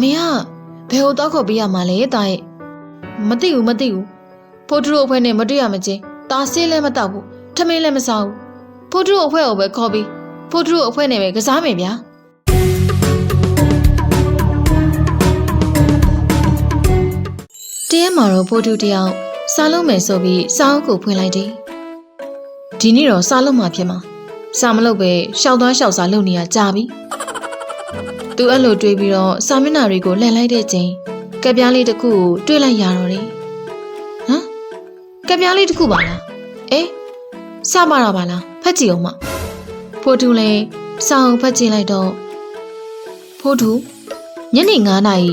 မေကဘယ်ကိုတောက်ခေါ်ပေးရမှာလဲတာရဲ့မသိဘူးမသိဘူးဖိုးထုတို့အဖွဲနဲ့မတွေ့ရမချင်းတာဆေးလည်းမတောက်ဘူးထမင်းလည်းမစားဘူးဖိုးထုတို့အဖွဲကိုပဲခေါ်ပြီးဖိုးထုတို့အဖွဲနဲ့ပဲကစားမယ်ဗျာတရက်မှာတော့ဖိုးထုတယောက်စားလုံးမယ်ဆိုပြီးစားအုပ်ကိုဖွင့်လိုက်တယ်ဒီနေ့တော့စားလုံးမှာဖြစ်မှာစားမလုပ်ပဲရှောက်သွားရှောက်စားလုပ်နေရကြာပြီ သူအဲ့လိုတွေးပြီးတော့စာမျက်နှာတွေကိုလှန်လိုက်တဲ့ချိန်ကပ်ပြားလေးတစ်ခုကိုတွေ့လိုက်ရတော့တယ်ဟမ်ကပ်ပြားလေးတစ်ခုပါလားအေးစပါတော့ပါလားဖတ်ကြည့်အောင်မဖိုးတူလည်းစောင်းဖတ်ကြည့်လိုက်တော့ဖိုးတူညနေ9နာရီ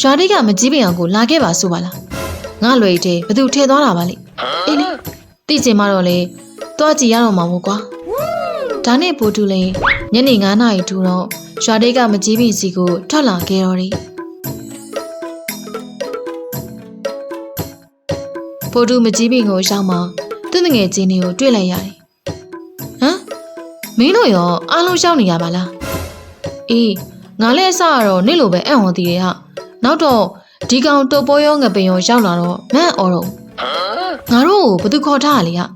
ရွာတိတ်ကမကြီးပင်အောင်ကိုလာခဲ့ပါဆိုပါလားငါလွယ်တဲ့ဘသူထဲသွားတာပါလိအေးလေသိချင်မှတော့လေတွားကြည့်ရတော့မှာမို့ကွာဒါနဲ့ဖိုးတူလည်းညနေ9နာရီထူတော့ ရွာတိတ်ကမကြီးပင်စီကိုထွက်လာခဲ့တော့တယ်ဖိုးတူမကြီးပင်ကိုရောက်မှသူ့ငငယ်ချင်းတွေကိုတွေ့လိုက်ရတယ်ဟမ်မင်းတို့ရောအားလုံးရှောက်နေရပါလားအေးငါလည်းအစကတော့နေ့လိုပဲအံ့ဩသေးတယ်ဟာနောက်တော့ဒီကောင်တုပ်ပေါ်ရောငပင်ရောရောက်လာတော့မန့်အော်တော့ငါတို့ကိုဘသူခေါ်ထားရလေဟာ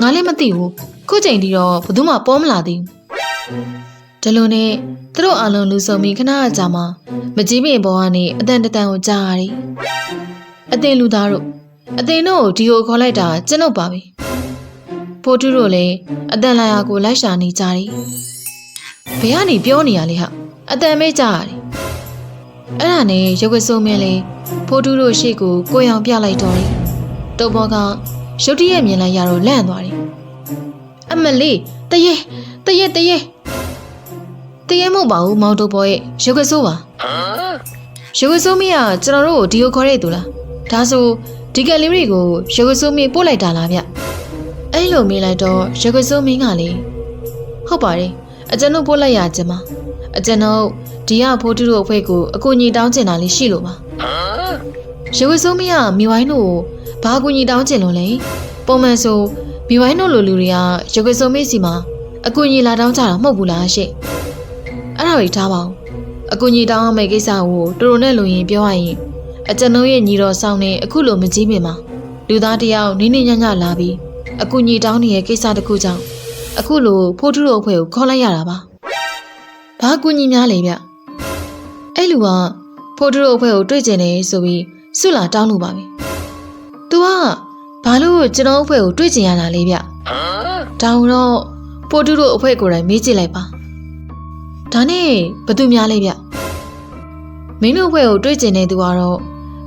ငါလည်းမသိဘူးခုချိန်ထိတော့ဘသူမှပေါ်မလာသေးဘူး ဒီလိုနဲ့သူတို့အားလုံးလူစုံပြီးခဏအကြာမှာမကြီးပင်ပေါ်ကနေအတန်တတန်ကိုကြားရတယ်အတင်လူသားတို့အတင်တို့ကိုဒီကိုခေါ်လိုက်တာကျွန်ုပ်ပါပဲဖိုးတူတို့လည်းအတန်လာယာကိုလိုက်ရှာနေကြတယ်ဘယ်ကနေပြောနေရလဲဟာအတန်မေးကြရတယ်အဲ့ဒါနဲ့ရုပ်ကစိုးမြဲလေးဖိုးတူတို့ရှေ့ကိုကိုယ်အောင်ပြလိုက်တော့တယ်တုပ်ဘောကရုတ်တရက်မြင်လိုက်ရတော့လန့်သွားတယ်အမလေးတရေတရေတရေ တရေမဟုတ်ပါဘူးမောင်တုပ်ဘောရဲ့ရုပ်ကစိုးပါရုပ်ကစိုးမင်းကကျွန်တော်တို့ကိုဒီကိုခေါ်ရတူလားဒါဆိုဒီကလေးတွေကိုရုပ်ကစိုးမင်းပို့လိုက်တာလားဗျအဲ့လိုမေးလိုက်တော့ရုပ်ကစိုးမင်းကလေဟုတ်ပါတယ်အကျွန်ုပ်ပို့လိုက်ရကြမှာအကျွန်ုပ်ဒီကဖိုးတူတို့အဖွဲ့ကိုအကူအညီတောင်းချင်တာလေးရှိလို့ပါရုပ်ကစိုးမင်းကမိဝိုင်းတို့ကိုဘာအကူအညီတောင်းချင်လို့လဲပုံမှန်ဆိုမိဝိုင်းတို့လိုလူတွေကရုပ်ကစိုးမင်းစီမှာအကူအညီလာတောင်းကြတာမဟုတ်ဘူးလားရှင့် အဲ့ဒါကိုထားပါဦးအကူအညီတောင်းရမယ့်ကိစ္စကိုတူတူနဲ့လူရင်ပြောရရင်အကျွန်ုပ်ရဲ့ညီတော်ဆောင်နေအခုလိုမကြီးမြင်မှာလူသားတယောက်နင်းနေညံ့ညံ့လာပြီးအကူအညီတောင်းနေတဲ့ကိစ္စတစ်ခုကြောင့်အခုလိုဖိုးထုတို့အဖွဲ့ကိုခေါ်လိုက်ရတာပါဘာအကူအညီများလဲဗျအဲ့လူကဖိုးထုတို့အဖွဲ့ကိုတွေ့ကျင်တယ်ဆိုပြီးဆုလာတောင်းလို့ပါပဲ။ तू ကဘာလို့ကျွန်တော်အဖွဲ့ကိုတွေ့ကျင်ရတာလဲဗျ။တောင်းတော့ဖိုးထုတို့အဖွဲ့ကိုယ်တိုင်မေးကြည့်လိုက်ပါ။ ဒါနဲ့ဘသူများလဲဗျ။မင်းတို့အဖွဲ့ကိုတွေ့ကျင်တဲ့သူကတော့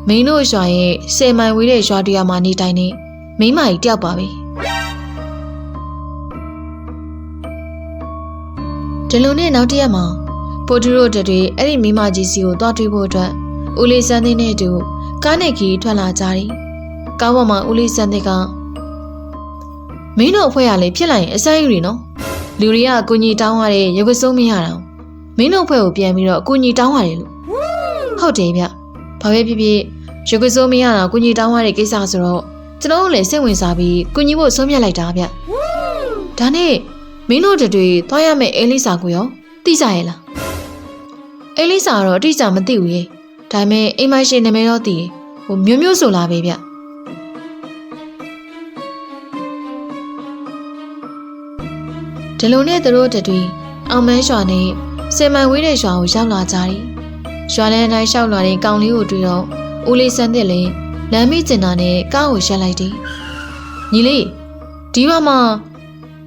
မင်းတို့ရွာရဲ့ဆယ်မိုင်ဝေးတဲ့ရွာတရွာမှာနေတိုင်းနေမိန်းမကြီးတယောက်ပါပဲ။ဒီလိုနဲ့နောက်တစ်ရက်မှာပိုတူတို့တွေအဲ့ဒီမိမကြီးစီကိုတွားတွေ့ဖို့အတွက်ဦးလေးစန်းသိန်းနဲ့အတူကားနဲ့ခီးထွက်လာကြတယ်။ကားပေါ်မှာဦးလေးစန်းသိန်းကမင်းတို့အဖွဲ့ရလေဖြစ်လိုက်ရင်အစမ်းယူရီနော်။လူတွေကအကူကြီးတောင်းရတဲ့ရုပ်ကစိုးမရတာ။ မင်းတို့အဖွဲ့ကိုပြန်ပြီးတော့အကူကြီးတောင်းရတယ်လို့။ဟုတ်တယ်ဗျ။ဘာပဲဖြစ်ဖြစ်ရုပ်ကစိုးမရတာအကူကြီးတောင်းရတဲ့ကိစ္စဆိုတော့ကျွန်တော်တို့လည်းစိတ်ဝင်စားပြီးကူညီဖို့ဆုံးဖြတ်လိုက်တာဗျ။ဒါနဲ့မင်းတို့တွေသွားရမယ့်အဲလိစာကိုရောသိကြရဲ့လားအဲလိစာကတော့အတိအကျမသိဘူးရေဒါပေမဲ့အိမ်မရှိနာမည်တော့သိတယ်ဟိုမျိုးမျိုးဆိုလာပဲဗျဒီလိုနဲ့သူတို့တွေအောင်မန်းရွာနဲ့ ဆယ်မိုင်ဝေးတဲ့ရွာကိုရောက်လာကြတယ်ရွာလန်းတိုင်းလျှောက်လာတဲ့ကောင်လေးကိုတွေ့တော့ဦးလေးစန်းတဲ့လည်းလမ်းမေးကျင်တာနဲ့ကားကိုရှက်လိုက်တယ်ညီလေးဒီဘက်မှာ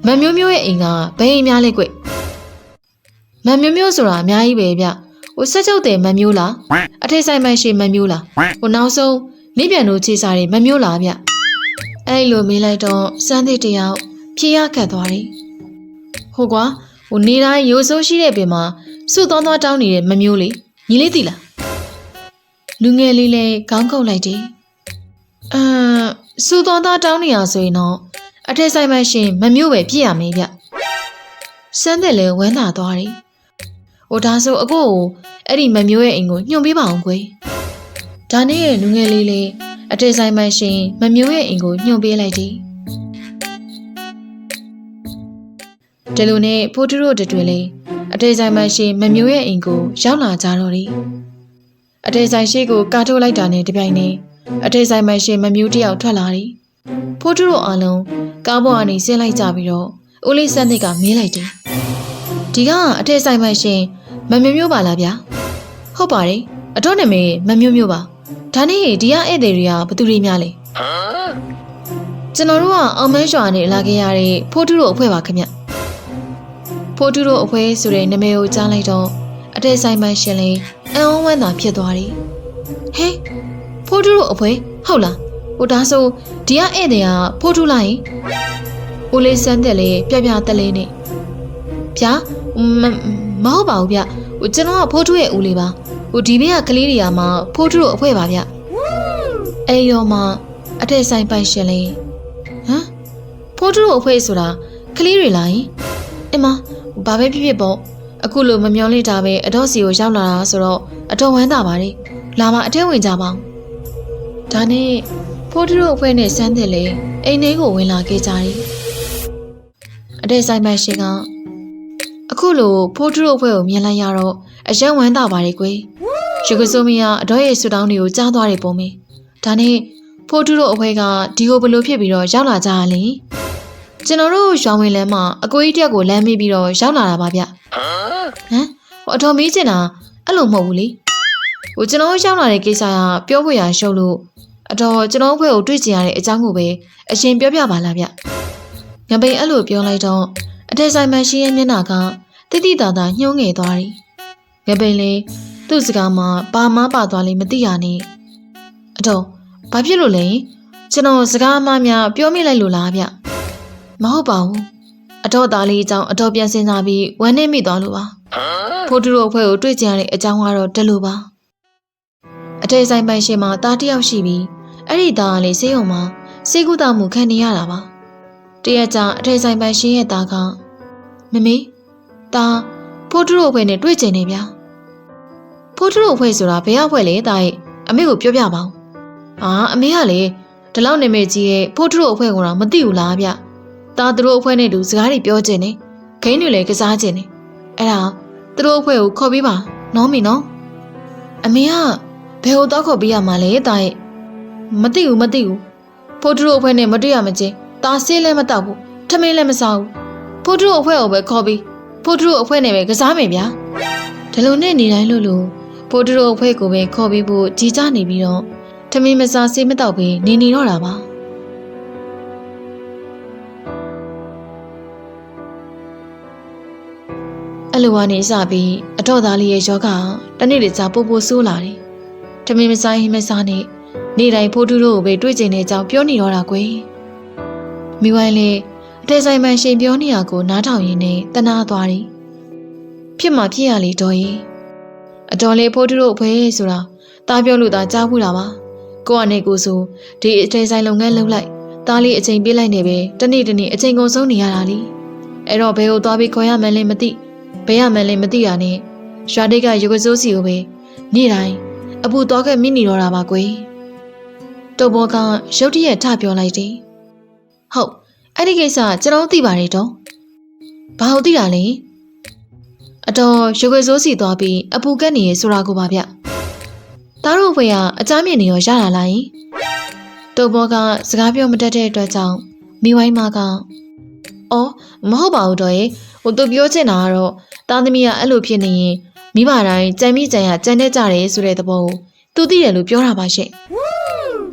မမျိုးမျိုးရဲ့အိမ်ကဘယ်အိမ်များလဲကွမမျိုးမျိုးဆိုတာအများကြီးပဲဗျဟိုဆက်ချုပ်တယ်မမျိုးလားအထိတ်ဆိုင်မှရှိမမျိုးလားဟိုနောက်ဆုံးမိပြန်တို့ခြေစားတွေမမျိုးလားဗျအဲ့လိုမေးလိုက်တော့စမ်းသစ်တယောက်ဖြေရခတ်သွားတယ်ဟိုကွာ ဟိုနေတိုင်းရိုးစိုးရှိတဲ့ပင်မှာစုသွားသွားတောင်းနေတဲ့မမျိုးလေညီလေးသိလားလူငယ်လေးလည်းခေါင်းကုပ်လိုက်တယ်အမ်စုသွားသွားတောင်းနေရဆိုရင်တော့အထက်ဆိုင်မှရှင်မမျိုးပဲပြည့်ရမေးဗျစမ်းတဲ့လဲဝမ်းသာသွားတယ်ဟိုဒါဆိုအကိုကိုအဲ့ဒီမမျိုးရဲ့အိမ်ကိုညွှန်ပေးပါအောင်ကွယ်ဒါနဲ့လူငယ်လေးလေးအထက်ဆိုင်မှရှင်မမျိုးရဲ့အိမ်ကိုညွှန်ပေးလိုက်တယ် ဒီလိုနဲ့ဖိုးတူတို့တွေလေးအထက်ဆိုင်မှရှင်မမျိုးရဲ့အိမ်ကိုရောက်လာကြတော့တယ်အထေဆိုင်ရှိကိုကာထုတ်လိုက်တာနဲ့တပြိုင်နက်အထေဆိုင်မရှိမမျိုးတယောက်ထွက်လာတယ်ဖိုးထုတို့အားလုံးကားပေါ်ကနေဆင်းလိုက်ကြပြီးတော့ဦးလေးစန်းတစ်ကမေးလိုက်တယ်ဒီကအထေဆိုင်မရှိမမျိုးမျိုးပါလားဗျာဟုတ်ပါတယ်အတော့နာမည်မမျိုးမျိုးပါဒါနဲ့ဒီကဧည့်သည်တွေကဘသူတွေများလဲကျွန်တော်တို့ကအောင်မန်းရွာနေလာခဲ့ရတဲ့ဖိုးထုတို့အဖွဲ့ပါခင်ဗျ ဖိုးထုတို့အဖွဲ့ဆိုတဲ့နာမည်ကိုကြားလိုက်တော့အထေဆိုင်မရှိလေးအံ့ဩဝမ်းသာဖြစ်သွားတယ်ဟဲဖိုးထုတို့အဖွဲ့ဟုတ်လားဟိုဒါဆိုဒီကဧည့်သည်ကဖိုးထုလိုက်ဦးလေးစန်းတက်လေးပြပြတက်လေးနဲ့ဗျာမမဟုတ်ပါဘူးဗျဟိုကျွန်တော်ကဖိုးထုရဲ့ဦးလေးပါဟိုဒီဘေးကကလေးတွေကမှဖိုးထုတို့အဖွဲ့ပါဗျအဲရောမှအထက်ဆိုင်ပိုင်ရှင်လေးဟမ်ဖိုးထုတို့အဖွဲ့ဆိုတာကလေးတွေလားယင်အမ ဘာပဲဖြစ်ဖြစ်ပေါ့အခုလိုမမျောလိတာပဲအတော့စီကိုရောက်လာတာဆိုတော့အတော်ဝမ်းသာပါတယ်လာမအထဲဝင်ကြပါဦးဒါနဲ့ဖိုးထုတို့အဖွဲ့နဲ့စမ်းတယ်လေအိမ်ထဲကိုဝင်လာခဲ့ကြတယ်အထက်ဆိုင်ပိုင်ရှင်ကအခုလိုဖိုးထုတို့အဖွဲ့ကိုမြင်လိုက်ရတော့အယံဝမ်းသာပါတယ်ကွယ်ယူကဆိုမီကအတော်ရဲ့ဆူတောင်းတွေကိုကြားသွားတယ်ပုံမင်းဒါနဲ့ဖိုးထုတို့အဖွဲ့ကဒီကိုဘလို့ဖြစ်ပြီးတော့ရောက်လာကြရလဲ ကျွန်တော်တို့ရွာဝင်လမ်းမှာအကိုကြီးတယောက်ကိုလမ်းမိပြီးတော့ရောက်လာတာပါဗျဟမ်ဟိုအတော်မေးချင်တာအဲ့လိုမဟုတ်ဘူးလေဟိုကျွန်တော်ရောက်လာတဲ့ကိစ္စကပြောဖို့ရရှုပ်လို့အတော်ကျွန်တော်အဖွဲ့ကိုတွေ့ကြရတဲ့အကြောင်းကိုပဲအရှင်ပြောပြပါလားဗျငပိန်အဲ့လိုပြောလိုက်တော့အထက်ဆိုင်မှရှိရဲ့မျက်နှာကတိတိတာတာညှိုးငယ်သွားတယ်ငပိန်လေးသူ့စကားမှာဘာမှပါသွားလိမ့်မသိရနဲ့အတော်ဘာဖြစ်လို့လဲကျွန်တော်စကားအမှားများပြောမိလိုက်လို့လားဗျ မဟုတ်ပါဘူးအတော်သားလေးအကြောင်းအတော်ပြန်စင်စားပြီးဝမ်းနေမိသွားလို့ပါဖိုးတူတို့အဖွဲ့ကိုတွေ့ကြရတဲ့အကြောင်းကတော့တလို့ပါအထေဆိုင်ပိုင်ရှင်မှာတားတယောက်ရှိပြီးအဲ့ဒီသားကလေးဆေးရုံမှာဆေးကုသမှုခံနေရတာပါတရက်ကြာအထေဆိုင်ပိုင်ရှင်ရဲ့သားကမမေတားဖိုးတူတို့အဖွဲ့နဲ့တွေ့ကြနေဗျာဖိုးတူတို့အဖွဲ့ဆိုတာဘယ်အဖွဲ့လဲတားရဲ့အမေကိုပြောပြပါဦးအာအမေကလေဒီလောက်နေမေကြီးရဲ့ဖိုးတူတို့အဖွဲ့ကတော့မသိဘူးလားဗျ တားသူတို့အဖွဲ့နဲ့တူစကားတွေပြောကြနေခင်းတွေလည်းကစားကြနေအဲ့ဒါသူတို့အဖွဲ့ကိုခေါ်ပြီးပါနော်မီနော်အမေကဘယ်ကိုတော့ခေါ်ပြီးရမှာလဲတာရဲ့မသိဘူးမသိဘူးဖိုးတူတို့အဖွဲ့နဲ့မတွေ့ရမချင်းတာဆေးလည်းမတောက်ဘူးထမင်းလည်းမစားဘူးဖိုးတူတို့အဖွဲ့ကိုပဲခေါ်ပြီးဖိုးတူတို့အဖွဲ့နဲ့ပဲကစားမယ်ဗျာဒီလိုနဲ့နေတိုင်းလို့လို့ဖိုးတူတို့အဖွဲ့ကိုပဲခေါ်ပြီးဖို့ကြီးကြနေပြီးတော့ထမင်းမစားဆေးမတောက်ပြီးနေနေတော့တာပါ အဲ့လိုကနေစပြီးအတော့သားလေးရဲ့ယောဂတနေ့တည်းကြာပို့ပို့ဆိုးလာတယ်။တမင်မဆိုင်ဟင်းမစားနဲ့နေတိုင်းဖိုးတူတို့ကိုပဲတွေ့ကျင်တဲ့အကြောင်းပြောနေတော့တာကွယ်။မိဝိုင်းလေးအတဲဆိုင်မှရှင်ပြောနေရကိုနားထောင်ရင်းနဲ့တနာသွားတယ်။ဖြစ်မှဖြစ်ရလေတော်ရင်အတော်လေးဖိုးတူတို့အဖွဲဆိုတာတားပြောလို့သာကြားဘူးတာပါ။ကိုကနေကိုဆိုဒီအတဲဆိုင်လုပ်ငန်းလုပ်လိုက်တားလေးအချိန်ပြေးလိုက်နေပဲတနေ့တနေ့အချိန်ကုန်ဆုံးနေရတာလीအဲ့တော့ဘယ်ကိုသွားပြီးခေါ်ရမှန်းလဲမသိဘ ယ်ရမှန်းလဲမသိရနဲ့ရွာတိတ်ကရုပ်ကစိုးစီကိုပဲနေ့တိုင်းအပူသွားခဲ့မိနေတော့တာပါကွယ်တုတ်ဘောကရုတ်တရက်ထပြောလိုက်တယ်ဟုတ်အဲ့ဒီကိစ္စကျွန်တော်သိပါတယ်တော့ဘာလို့သိတာလဲအတော်ရုပ်ကစိုးစီသွားပြီးအပူကက်နေရဆိုတာကိုပါဗျသားတို့ဘွေကအကြမ်းမြင်နေရောရတာလားယင်တုတ်ဘောကစကားပြောမတတ်တဲ့အတွက်ကြောင့်မိဝိုင်းမကအော်မဟုတ်ပါဘူးတော့ရေ ဟိုသူပြောချင်တာကတော့သားသမီးကအဲ့လိုဖြစ်နေရင်မိဘတိုင်းကြံမိကြံရကြံနေကြတယ်ဆိုတဲ့သဘောကိုသူသိတယ်လို့ပြောတာပါရှင့်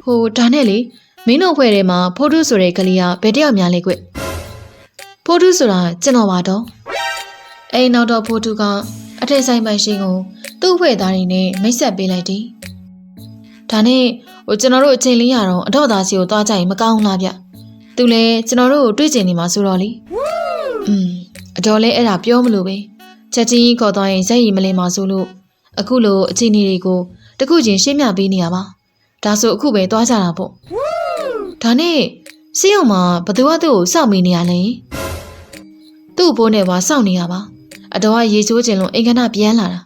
ဟိုဒါနဲ့လေမင်းတို့ဖွဲ့ထဲမှာဖိုးထုဆိုတဲ့ကလေးကဘယ်တယောက်များလဲကွဖိုးထုဆိုတာကျွန်တော်ပါတော့အိမ်နောက်တော့ဖိုးထုကအထက်ဆိုင်ပိုင်ရှင်ကိုသူ့ဖွဲ့သားတွေနဲ့မိတ်ဆက်ပေးလိုက်တယ်ဒါနဲ့ဟိုကျွန်တော်တို့အချိန်လေးရတော့အတော့သားစီကိုသွားကြရင်မကောင်းလားဗျသူလည်းကျွန်တော်တို့ကိုတွေ့ကျင်နေမှာဆိုတော့လေอืม အတော်လဲအဲ့ဒါပြောမလို့ပဲချက်ချင်းကြီးခေါ်သွားရင်ဇက်ရီမလင်းပါဆိုလို့အခုလိုအခြေအနေတွေကိုတခုချင်းရှင်းပြပေးနေရပါဒါဆိုအခုပဲသွားကြတာပေါ့ဒါနဲ့စီးအောင်မှာဘသူကသူ့ကိုစောင့်မိနေရလဲသူ့ဘိုးနဲ့ပါစောင့်နေရပါအတော်ကရေချိုးခြင်းလို့အိမ်ခဏပြန်လာတာ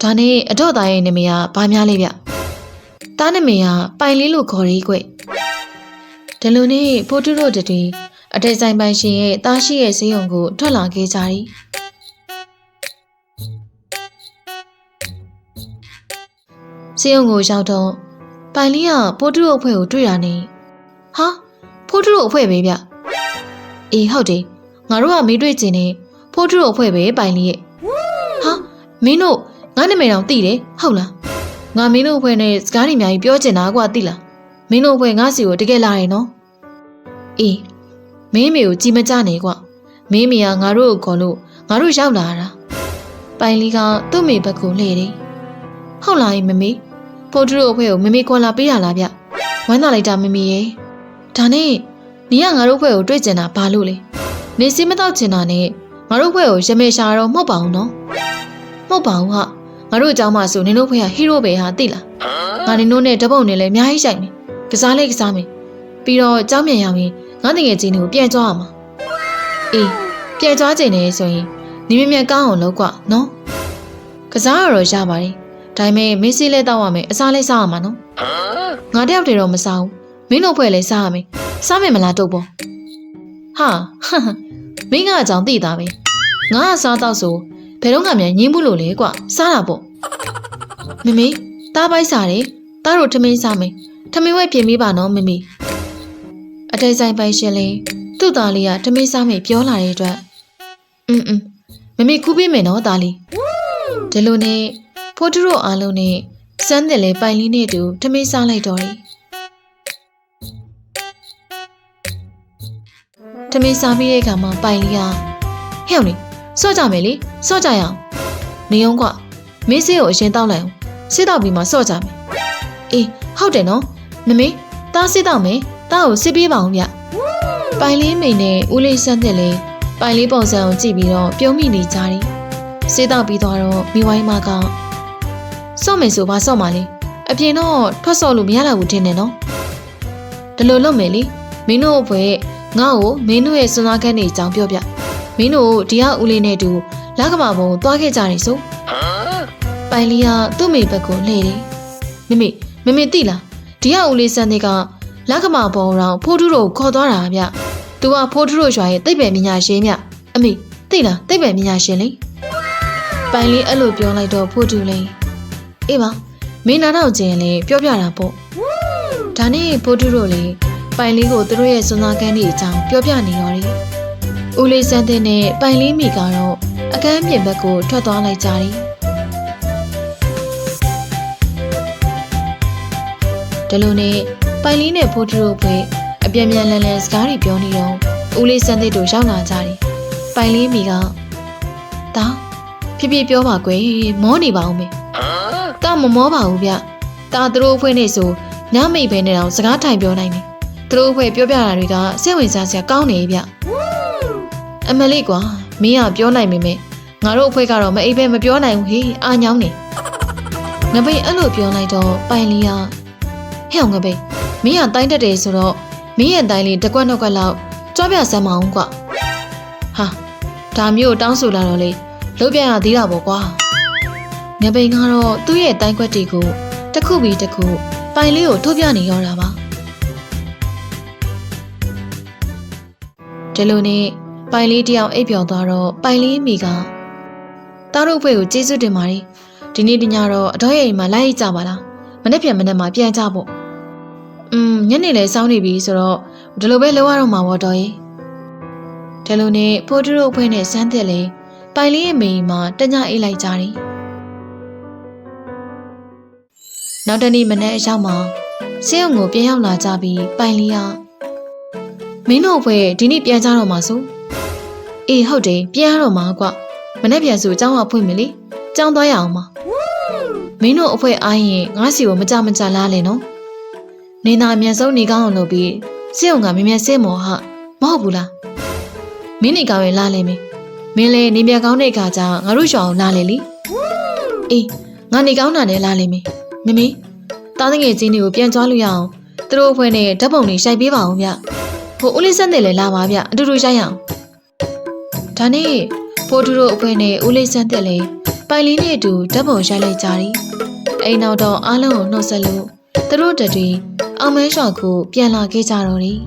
ဒါနဲ့အတော့သားရဲ့နာမည်ကဘာများလဲဗျတားနာမည်ကပိုင်လေးလို့ခေါ်ရေးကွဒီလိုနဲ့ဖိုးတူတို့တည်း အထက်ဆိုင်ပိုင်ရှင်ရဲ့တားရှိရဲ့ဈေးရုံကိုထွက်လာခဲ့ကြသည်စေယုံကိုရောက်တော့ပိုင်လေးကဖိုးတူတို့အဖွဲ့ကိုတွေ့တာနေဟာဖိုးတူတို့အဖွဲ့ပဲဗျအေးဟုတ်တယ်ငါတို့ကမေးတွေ့ချင်နေဖိုးတူတို့အဖွဲ့ပဲပိုင်လေးရဲ့ဟာမင်းတို့ငါနာမည်တောင်သိတယ်ဟုတ်လားငါမင်းတို့အဖွဲ့နဲ့စကားတွေအများကြီးပြောချင်တာကွာသိလားမင်းတို့အဖွဲ့ငါစီကိုတကယ်လာတယ်နော်အေး မင်းမေကိုကြည်မကြနေကွမင်းမေကငါတို့ကိုခေါ်လို့ငါတို့ရောက်လာတာပိုင်လီကသူ့မေဘက်ကိုလှည့်တယ်ဟုတ်လားမမေဖိုဒူတို့အဖွဲကိုမမေကွန်လာပေးတာလားဗျဝမ်းသာလိုက်တာမမေရဲ့ဒါနဲ့နေကငါတို့အဖွဲကိုတွေ့ကျင်တာဘာလို့လဲနေစီမတော့ကျင်တာနဲ့ငါတို့ဘွဲကိုရမေရှာတော့မဟုတ်ပါဘူးနော်မဟုတ်ပါဘူးဟာငါတို့အကြောင်းမှဆိုနင်တို့ဘွဲကဟီးရိုးပဲဟာသိလားငါနင်တို့နဲ့တပုတ်နဲ့လည်းအများကြီးဆိုင်မယ်ကစားလိုက်ကစားမယ်ပြီးတော့ကြောင်းမြန်ရောင်ရင် ငါတငယ်ချင်းတွေကိုပြန်ကြွားရမှာအေးပြန်ကြွားချိန်နေဆိုရင်နေမြမြကောင်းအောင်လုပ်ကွနော်ကစားရတော့ရပါတယ်ဒါပေမဲ့မင်းစီးလဲတောက်ရမယ်အစားလဲစားရမှာနော်ငါတယောက်တည်းတော့မစားဘူးမင်းတို့ဖွဲ့လဲစားရမယ်စားမယ်မလားတုတ်ပေါ်ဟာဟဟမင်းကအကြောင်းသိတာပဲငါကစားတော့ဆိုဘယ်တော့မှမြန်ညင်းဘူးလို့လေကွစားတာပေါ့မမေတားပိုက်စားတယ်တားတို့ထမင်းစားမယ်ထမင်းဝဲပြင်ပေးပါနော်မမေ အတိတ်ဆိုင်ပိုင်ရှင်လေးသူ့သားလေးကထမင်းစားမယ်ပြောလာတဲ့အတွက်อืมอืมမမေကူးပေးမယ်နော်သားလေးဒီလိုနဲ့ဖိုးထရိုအားလုံးနဲ့စမ်းတယ်လေပိုင်လေးနဲ့တူထမင်းစားလိုက်တော့တယ်ထမင်းစားပြီးတဲ့အခါမှာပိုင်လေးကဟဲ့ဦးနေစော့ကြမယ်လေစော့ကြရအောင်နေအောင်ကွမင်းစေးကိုအရင်တောက်လိုက်အောင်စေးတောက်ပြီးမှစော့ကြမယ်အေးဟုတ်တယ်နော်မမေတားစေးတောက်မယ် တားကိုစစ်ပေးပါအောင်ဗျပိုင်လေးမိန်နဲ့ဦးလေးစမ်းတယ်လေပိုင်လေးပုံစံကိုကြည့်ပြီးတော့ပြုံးမိနေကြတယ်စေးတောက်ပြီးတော့မိဝိုင်းမကစော့မယ်ဆိုဘာစော့မှာလဲအပြင်တော့ထွက်စော့လို့မရတော့ဘူးထင်တယ်နော်ဒီလိုလုပ်မယ်လေမင်းတို့အဖွဲငါ့ကိုမင်းတို့ရဲ့စွမ်းစားခန်းတွေအကြောင်းပြောပြမင်းတို့ဒီကဦးလေးနဲ့တူလက်ကမာဘုံကိုသွားခဲ့ကြတယ်ဆိုပိုင်လီကသူ့မိဘက်ကိုလှည့်တယ်မမေမမေသိလားဒီကဦးလေးစံတွေက လက်ကမာဘုံတော့ဖိုးထုတို့ကိုခေါ်သွားတာဗျ သူကဖိုးထုတို့ရွာရဲ့တိတ်ပယ်ပညာရှင်မြအမေသိလားတိတ်ပယ်ပညာရှင်လေပိုင်လီအဲ့လိုပြောလိုက်တော့ဖိုးထုလေးအေးပါမင်းနားတော့ကျင်လေပြောပြတာပေါ့ဒါနဲ့ဖိုးထုတို့လေပိုင်လေးကိုသူတို့ရဲ့စွမ်းသားကန်းတွေအကြောင်းပြောပြနေရောတယ်ဦးလေးစန်းတဲ့နဲ့ပိုင်လေးမိကတော့အကမ်းပြင်ဘက်ကိုထွက်သွားလိုက်ကြတယ်ဒီလိုနဲ့ ပိုင်လေးနဲ့ဖိုးထုတို့ပဲအပြန်ပြန်လန်လန်စကားတွေပြောနေတော့ဦးလေးစန်းတဲ့တို့ရောက်လာကြတယ်ပိုင်လေးမိကတာဖြစ်ဖြစ်ပြောပါကွယ်မောနေပါဦးမေတာမမောပါဘူးဗျတာသူတို့အဖွဲ့နဲ့ဆိုညမိတ်ပဲနဲ့တော့စကားထိုင်ပြောနိုင်တယ်သူတို့အဖွဲ့ပြောပြတာတွေကစိတ်ဝင်စားစရာကောင်းနေဗျအမလေးကွာမင်းကပြောနိုင်မိမယ်ငါတို့အဖွဲ့ကတော့မအိပ်ပဲမပြောနိုင်ဘူးဟေးအာညောင်းနေငပိတ်အဲ့လိုပြောလိုက်တော့ပိုင်လီကဟဲ့အောင်ငပိတ် မင်းကတိုင်းတက်တယ်ဆိုတော့မင်းရဲ့တိုင်းလေးတစ်ကွက်နှစ်ကွက်လောက်ကြွားပြစမ်းမအောင်ကွာဟာဒါမျိုးတောင်းဆိုလာတော့လေလုတ်ပြန်ရသေးတာပေါ့ကွာငပိတ်ကတော့သူ့ရဲ့တိုင်းကွက်တွေကိုတစ်ခုပြီးတစ်ခုပိုင်လေးကိုထုတ်ပြနေရောတာပါဒီလိုနဲ့ပိုင်လေးတယောက်အိပ်ပျော်သွားတော့ပိုင်လေးမိကတားတို့ဖွဲ့ကိုကျေးဇူးတင်ပါတယ်ဒီနေ့တညတော့အတော်ရဲ့အိမ်မှာလိုက်ကြပါလားမနေ့ပြန်မနေ့မှာပြန်ကြပေါ့ อืมညနေလဲစောင်းနေပြီဆိုတော့ဒီလိုပဲလောက်ရတော့မှာပေါ့တော်ရဲ့ဒီလိုနဲ့ဖိုးတို့အဖွဲ့နဲ့စမ်းသက်လေပိုင်လေးရဲ့မိန်မှာတညအိတ်လိုက်ကြတယ်နောက်တနေ့မနေ့အရောက်မှာဆေးရုံကိုပြန်ရောက်လာကြပြီးပိုင်လေးကမင်းတို့အဖွဲ့ဒီနေ့ပြန်ကြတော့မှာဆိုအေးဟုတ်တယ်ပြန်ရတော့မှာကွမနေ့ပြန်ဆိုအเจ้าကဖွင့်မယ်လေเจ้าသွားရအောင်ပါမင်းတို့အဖွဲ့အားရင်ငါးစီကိုမကြမကြလားလေနော် နေနာအမြန်ဆုံးနေကောင်းအောင်လုပ်ပြီးစေုံကမြင်မြန်စေမော်ဟာမဟုတ်ဘူးလားမင်းနေကောင်းရင်လာလေမင်းမင်းလေနေမြန်ကောင်းတဲ့အခါကျငါတို့ရှောင်းလာလေလीအေးငါနေကောင်းတာနဲ့လာလေမင်းမမေတားငယ်ချင်းတွေကိုပြန်ကြွားလို့ရအောင်သူတို့အဖွဲ့နဲ့ဓာတ်ပုံတွေရှိုက်ပေးပါအောင်ဗျဟိုဦးလေးဆက်နေလေလာပါဗျအတူတူရှိုက်ရအောင်ဒါနဲ့ဖိုးတူတို့အဖွဲ့နဲ့ဦးလေးစန်းတက်လေပိုင်လီနဲ့အတူဓာတ်ပုံရိုက်လိုက်ကြတယ်အိမ်နောက်တော့အားလုံးကိုနှုတ်ဆက်လို့ သူတို့တတွေအောင်မဲလျှော်ကိုပြန်လာခဲ့ကြတော့တယ်